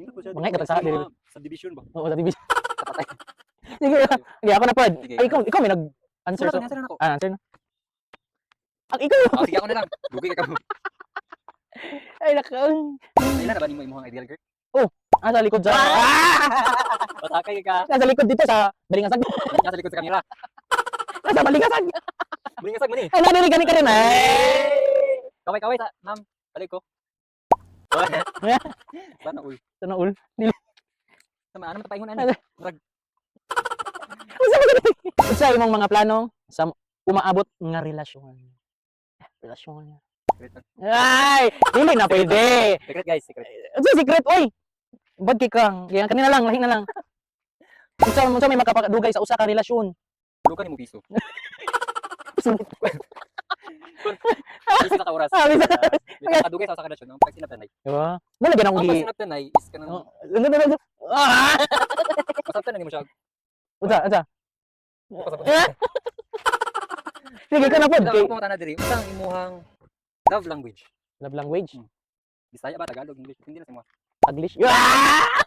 Mga ikat sa diri. Subdivision ba? Oo, sa TV. Sige, sige, ako na pod. Ay, ikaw, ikaw may nag-answer Answer so. na ako. Ah, answer na. Ang ikaw. Oh, sige ako na lang. Dugi ka mo. Ay, naka. Ilan na ba ni mo imong ideal girl? Ah, sa likod sa. Ah! Pasakay ka. Nasa likod dito sa Balingasag. Nasa likod sa kamera. Nasa Balingasag. Bulingasag mo ni. Ay, nanirigan ka rin. Ay! Kaway-kaway sa ma'am. Balik ko. Sana uy. Sana ul. Sama ano matapaingon ani? Sa imong mga plano sa umaabot nga relasyon. Relasyon. Ay, dili na pwede. Secret guys, secret. Ano secret oy? Bad kay kang. Yan kanina lang, lahi na lang. Unsa unsa may makapagdugay sa usa ka relasyon? Lukan ni mo piso. Piso ka ka oras. Ah, bisa. May kadugay sa usa ka relasyon. Ang pag sinaptanay. Diba? Wala ganang Ang gi. sinaptanay is kanang Oh? Ah! pasabtan na mo siya. Unsa unsa? Sige ka na pod kay Kung na diri, usang imuhang love language. love language. Bisaya ba Tagalog, English, hindi na sa mga. Taglish. Ah!